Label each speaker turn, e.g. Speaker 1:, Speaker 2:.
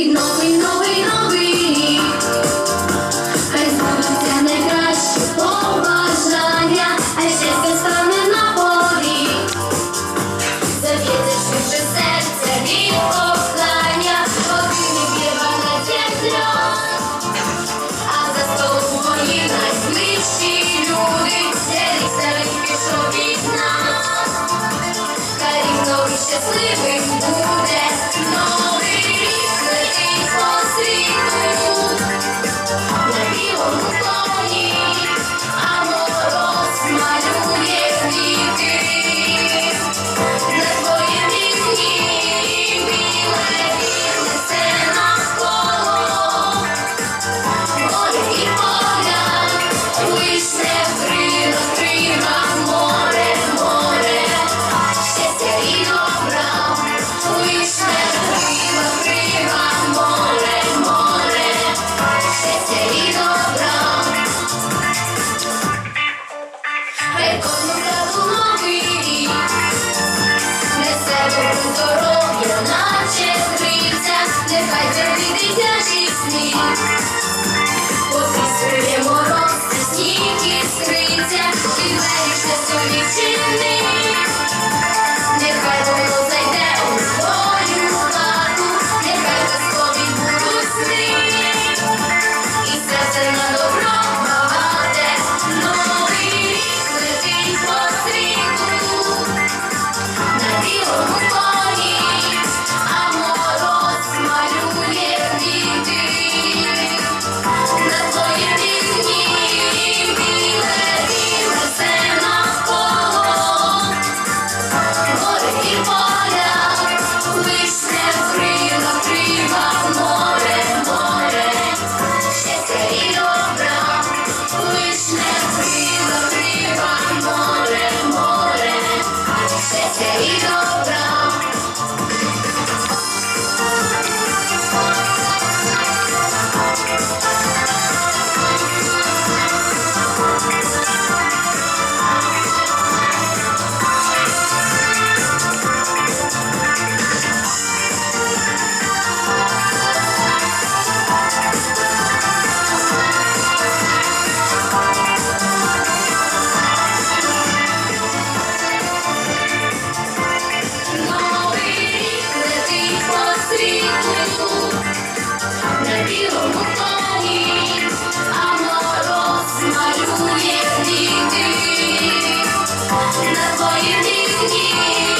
Speaker 1: we know, we know. この на твоїм дівні.